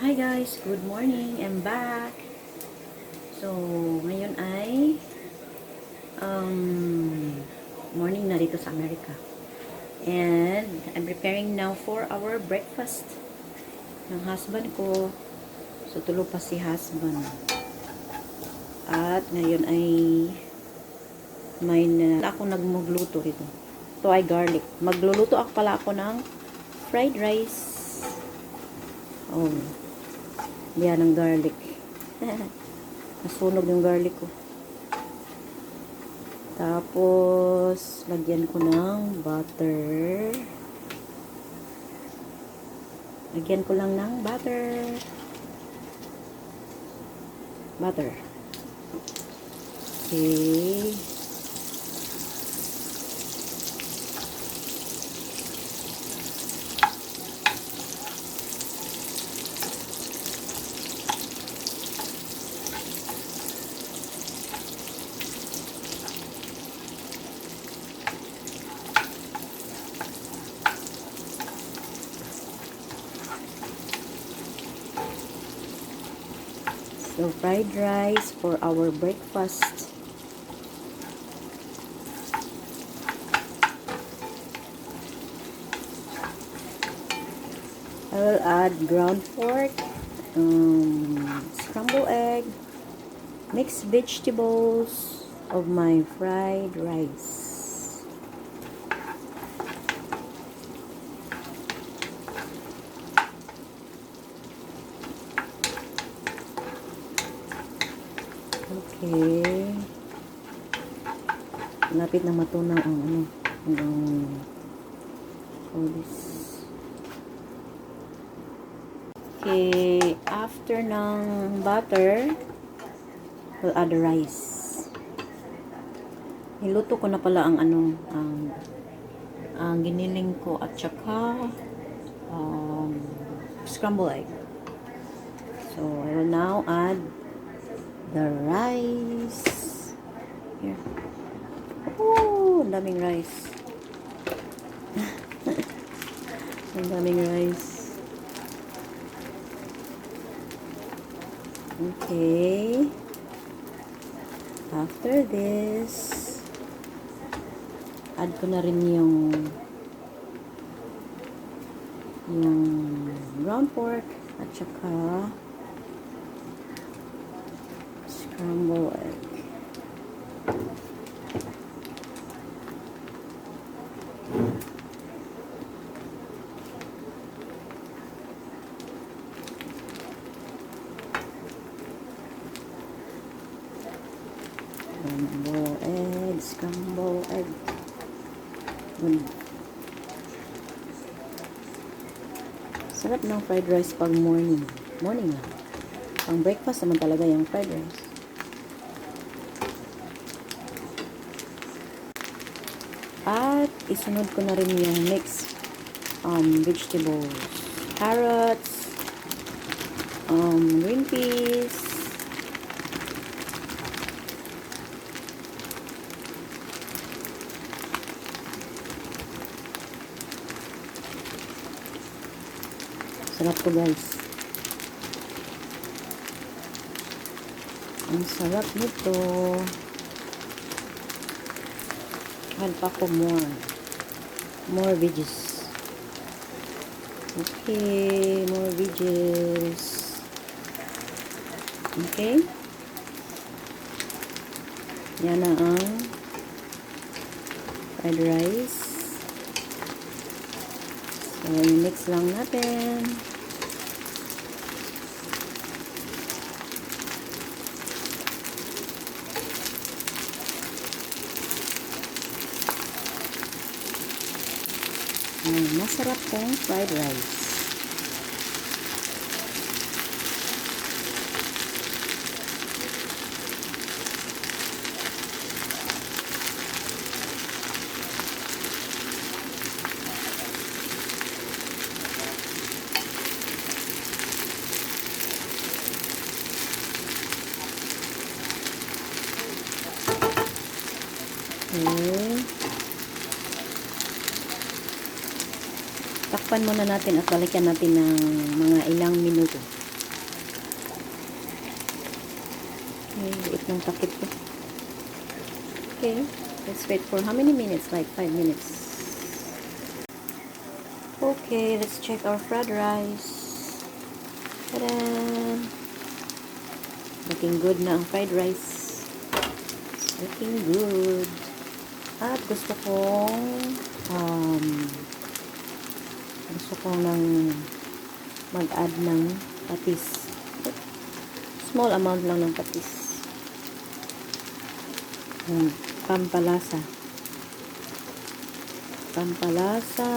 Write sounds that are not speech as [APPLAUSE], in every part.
Hi guys, good morning. I'm back. So, ngayon ay um, morning na dito sa Amerika. And I'm preparing now for our breakfast ng husband ko. So, tulog pa si husband. At ngayon ay may na ako nagmugluto rito. Ito ay garlic. Magluluto ako pala ako ng fried rice. Oh. Yan ang garlic. [LAUGHS] Nasunog yung garlic ko. Tapos, lagyan ko ng butter. Lagyan ko lang ng butter. Butter. Okay. So, fried rice for our breakfast. I will add ground pork, um, scrambled egg, mixed vegetables of my fried rice. Okay. Lapit na matunaw ang ano, ang this. Okay, after ng butter, we'll add rice. Niluto ko na pala ang ano, ang ang giniling ko at saka um, scrambled egg. So, I will now add the rice. Here. Oh, daming rice. [LAUGHS] ang daming rice. Okay. After this, add ko na rin yung yung ground pork at saka egg, scrambled egg. Mm. Sarap ng fried rice pag morning. Morning lang. Pang breakfast naman talaga yung fried rice. At isunod ko na rin yung mixed um, vegetables. Carrots, um, green peas, Sarap to guys. Ang sarap nito. Add pa ko more. More veggies. Okay, more veggies. Okay. Yan na ang fried rice. So, i-mix lang natin. Ay, masarap pong fried rice. Okay. Takpan muna natin at balikan natin ng mga ilang minuto. May liit ng takip ko. Okay. Let's wait for how many minutes? Like 5 minutes. Okay, let's check our fried rice. Ta-da! Looking good na ang fried rice. Looking good. At gusto kong um, gusto kong nang mag-add ng patis. Small amount lang ng patis. Um, pampalasa. Pampalasa.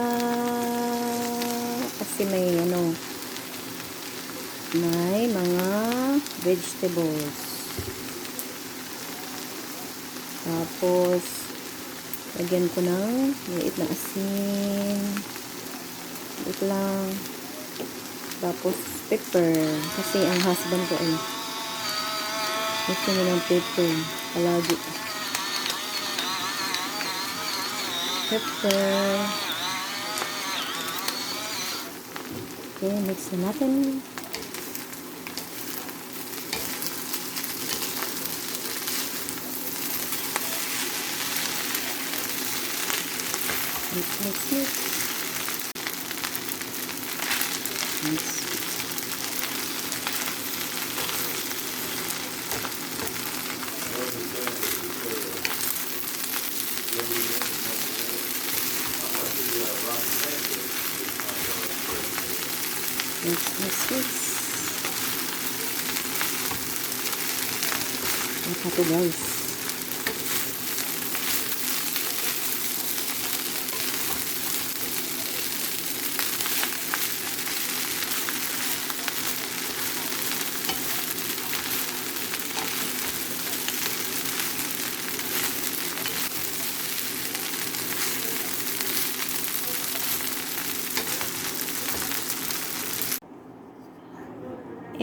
Kasi may ano, may mga vegetables. Tapos, lagyan ko ng maliit na asin. Ito lang. Tapos, pepper. Kasi ang husband ko ay gusto niya ng pepper. Palagi. Pepper. Okay, mix na natin. Mix, mix, mix. Mix. Mix, mix, mix. Ito to guys.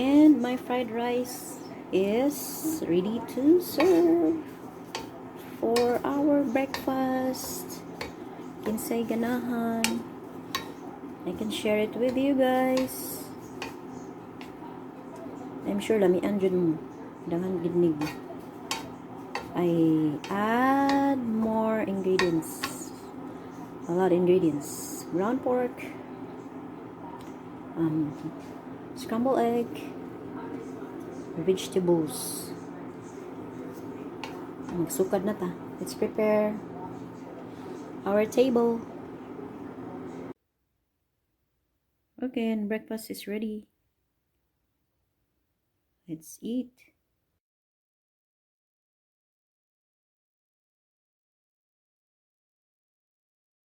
And my fried rice is ready to serve for our breakfast. Kinsay ganahan. I can share it with you guys. I'm sure lamian dyan mo. Dangan ginig. I add more ingredients. A lot of ingredients. Ground pork. Um, scrambled egg, vegetables. Magsukad na ta. Let's prepare our table. Okay, and breakfast is ready. Let's eat.